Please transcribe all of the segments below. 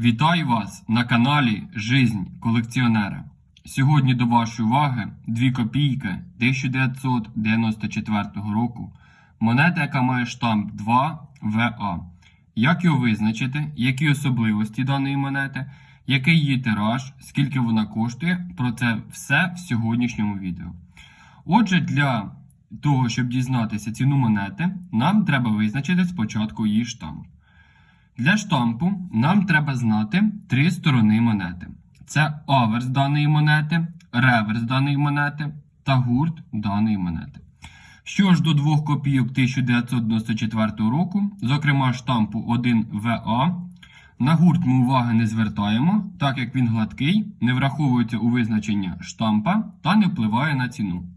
Вітаю вас на каналі Жизнь колекціонера. Сьогодні до вашої уваги 2 копійки 1994 року. Монета, яка має штамп 2 ВА. Як його визначити, які особливості даної монети, який її тираж, скільки вона коштує, про це все в сьогоднішньому відео. Отже, для того, щоб дізнатися ціну монети, нам треба визначити спочатку її штамп. Для штампу нам треба знати три сторони монети: це аверс даної монети, реверс даної монети та гурт даної монети. Що ж до двох копійок 1994 року, зокрема штампу 1ВА, на гурт ми уваги не звертаємо, так як він гладкий, не враховується у визначення штампа та не впливає на ціну.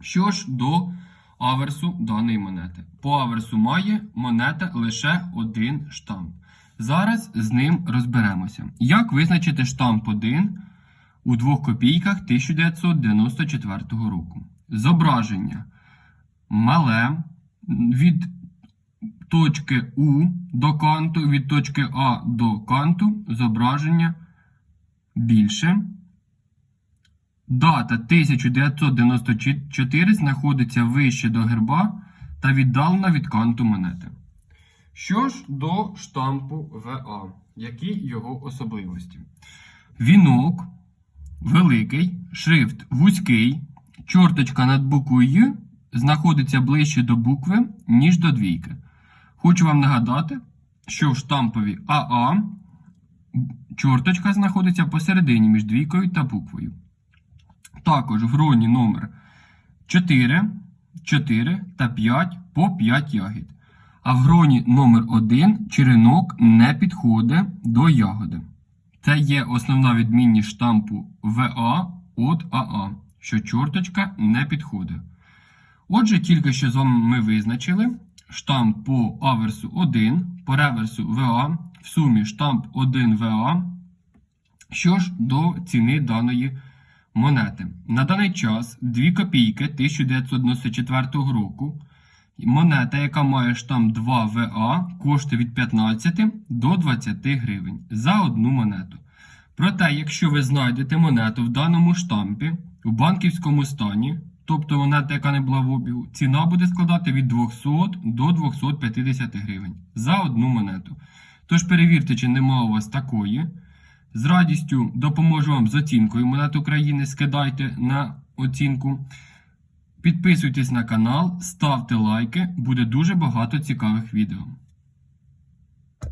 Що ж до аверсу даної монети. По аверсу має монета лише один штамп. Зараз з ним розберемося. Як визначити штамп 1 у двох копійках 1994 року? Зображення мале від точки У до канту, від точки А до канту зображення більше. Дата 1994 знаходиться вище до герба та віддалена від канту монети. Що ж до штампу ВА, які його особливості? Вінок великий, шрифт вузький, чорточка над буквою знаходиться ближче до букви, ніж до двійки. Хочу вам нагадати, що в штампові АА чорточка знаходиться посередині між двійкою та буквою. Також в гроні номер 4, 4 та 5 по 5 ягід. А в гроні номер 1 черенок не підходить до ягоди. Це є основна відмінність штампу ВА від АА, що чорточка не підходить. Отже, тільки що з вами ми визначили штамп по аверсу 1, по реверсу ВА, в сумі штамп 1 ВА. Що ж до ціни даної монети. На даний час 2 копійки 1994 року. Монета, яка має штамп 2 ВА, коштує від 15 до 20 гривень за одну монету. Проте, якщо ви знайдете монету в даному штампі у банківському стані, тобто монета, яка не була в обігу, ціна буде складати від 200 до 250 гривень за одну монету. Тож перевірте, чи нема у вас такої. З радістю допоможу вам з оцінкою монет України. Скидайте на оцінку. Підписуйтесь на канал, ставте лайки, буде дуже багато цікавих відео.